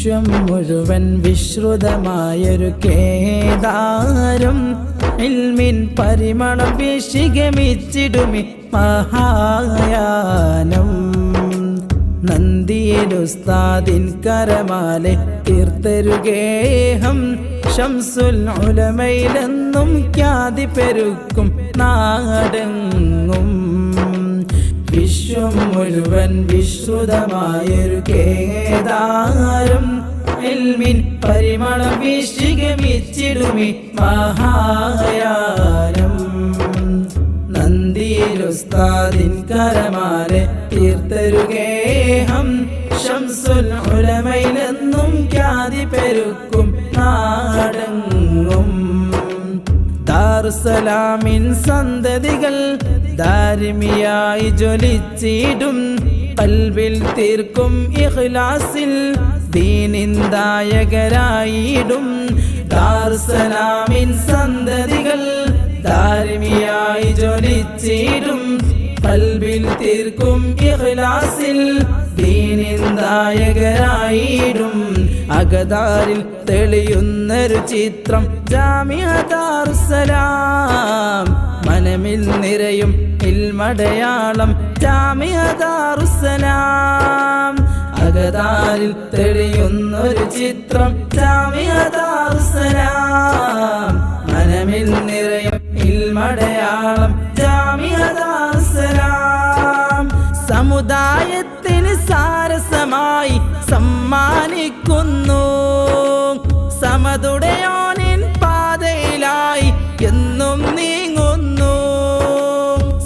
വിശ്വം മുഴുവൻ വിശ്രുതമായൊരു കേദാരം. ഇൽമിൻ പരിമണം വിഷികമിച്ചിടുമി മഹായാനം. നന്ദിയിലുസ്താദിൻ കരമാലെ തീർത്തരുഗേഹം ഷംസുൽ ഉലമയിലെന്നും ഖ്യാതി പെരുക്കും നാടെങ്ങും. വിശ്വം മുഴുവൻ വിശ്രുതമായൊരു കേദാരം. എൽമിൻ പരിമളം വീശികമിച്ചിടുമി മഹായാനം നന്ദിയിലുസ്താദിൻ കരമാരെ തീർത്തരുകേഹം ഷംസുൽ ഉലമയിലെന്നും ഖ്യാതി പെരുക്കും നാടെങ്ങും. ദാറുസലാമിൻ സന്തതികൾ ദാരിമിയായി ജ്വലിച്ചിടും. പൽവിൽ തീർക്കും ഇഖ്ലാസിൽ ദീനിന്ദായകരായിടും ദാറുസലാമിൻ സന്തതികൾ ദാരിമിയായി ജ്വലിച്ചിടും. പൽവിൽ തീർക്കും ഇഖ്ലാസിൽ ദീനിന്ദായകരായിടും അകതാരിൽ തെളിയുന്നൊരു ചിത്രം. ജാമ്യദാറുസലാം മനമിൽ നിറയും ഇൽമടയാളം ജാമ്യദാറുസലാം അകതാരിൽ തെളിയുന്നൊരു ചിത്രം. ജാമ്യദാറുസലാം മനമിൽ നിറയും ഇൽമടയാളം ജാമ്യദാറുസലാം സമുദായത്തിന് സാരസമായി സമ്മാനിക്കുന്നു. സമതുടയോനിൻ പാതയിലായി എന്നും നീങ്ങുന്നു.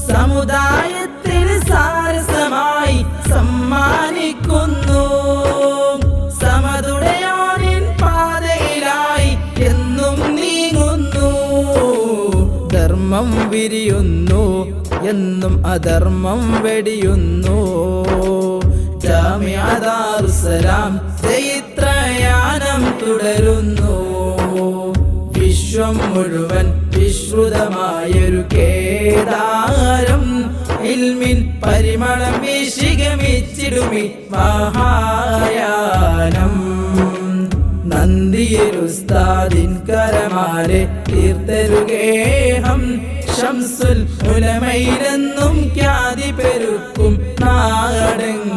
സമുദായത്തിന് സാരസമായി സമ്മാനിക്കുന്നു. സമതുടയോനിൻ പാതയിലായി എന്നും നീങ്ങുന്നു. ധർമ്മം വിരിയുന്നു എന്നും അധർമ്മം വെടിയുന്നു. ജാമ്യാദാറുസലാം ചൈത്രയാനം തുടരുന്നു. വിശ്വം മുഴുവൻ വിശ്രുതമായൊരു കേദാരം. ഇൽമിൻ പരിമളം വീശികമിച്ചിടുമി മഹായാനം. നന്ദിയിരുസ്താദിൻ കരമാരെ തീർത്തരുകേഹം ശംസുൽ ഉലമയിലെന്നും ഖ്യാതി പെരുക്കും നാടെങ്ങും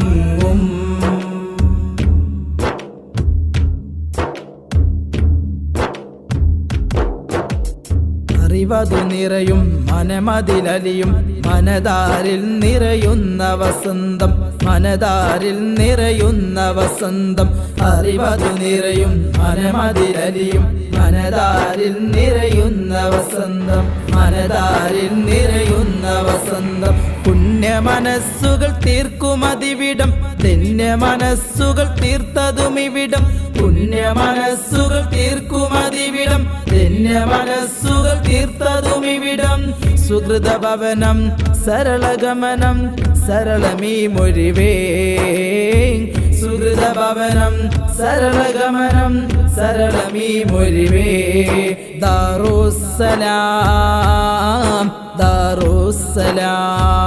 അറിവതു നിറയും മനമതിലലിയും മനതാരിൽ നിറയുന്ന വസന്തം മനതാരിൽ നിറയുന്ന വസന്തം. അറിവതു നിറയും മനമതിലലിയും മനതാരിൽ നിറയുന്ന വസന്തം മനതാരിൽ നിറയുന്ന വസന്തം. പുണ്യ മനസ്സുകൾ തീർക്കുമതിവിടം ധന്യ മനസ്സുകൾ തീർത്തതും ഇവിടം. പുണ്യ മനസ്സുകൾ തീർക്കുമതിവിടം ധന്യ മനസ്സുകൾ തീർത്തതും സുഹൃതഭവനം സുഹൃത സരളഗമനം സരളമീ മൊഴിവേ. സുഹൃതഭവനം സരളഗമനം സരളമീ മൊഴിവേ. ദാറുസലാം ദാറുസലാം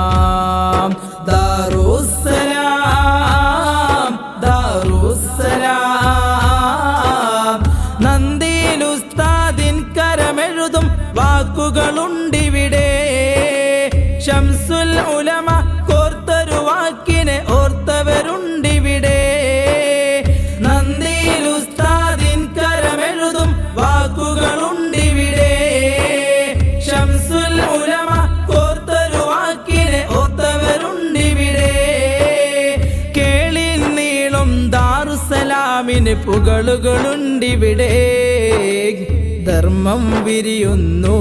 വാക്കുകളുണ്ടിവിടെ ഷംസുൽ ഉലമ കോർത്തൊരു വാക്കിനെ ഓർത്തവരുണ്ടിവിടെ. നന്ദിയിലുസ്താദിൻ കരമെഴുതും വാക്കുകളുണ്ടിവിടെ. ഷംസുൽ ഉലമ കോർത്തൊരു വാക്കിനെ ഓർത്തവരുണ്ടിവിടെ. കേളിൽ നീളും ദാറുസലാമിന് പുകളുകളുണ്ടിവിടെ. ധർമ്മം വിരിയുന്നു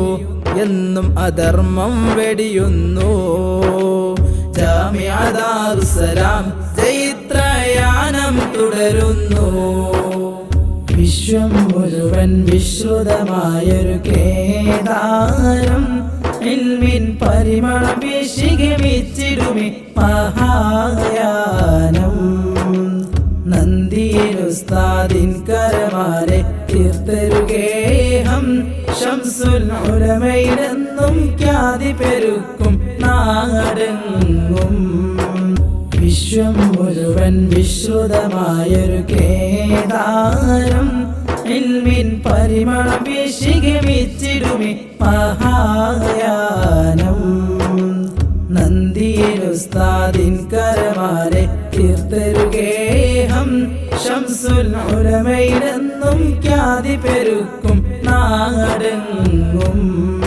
എന്നും അധർമ്മം വെടിയുന്നു. ജാമ്യാദാറുസലാം ചൈത്രയാനം തുടരുന്നു. വിശ്വം മുഴുവൻ വിശ്രുതമായൊരു കേദാരം ഇൽമിൻ പരിമള വീശിഗമിച്ചിടുമി മഹായാനം. നന്ദിയിലുസ്താദിൻ കരമാരെ ഉലമയിലെന്നും ഖ്യാതി പെരുക്കും നാടെങ്ങും. വിശ്വ മുഴുവൻ വിശ്രുതമായൊരു കേദാരം ഇൽമിൻ പരിമളം വീശികമിച്ചിടുമി മഹായാനം. നന്ദിയിലുസ്താദിൻ കരമാരെ തീർത്തരുകേഹം ശംസുൽ ഉലമയിലെന്നും ഖ്യാതി പെരുക്കും. നാടെങ്ങും.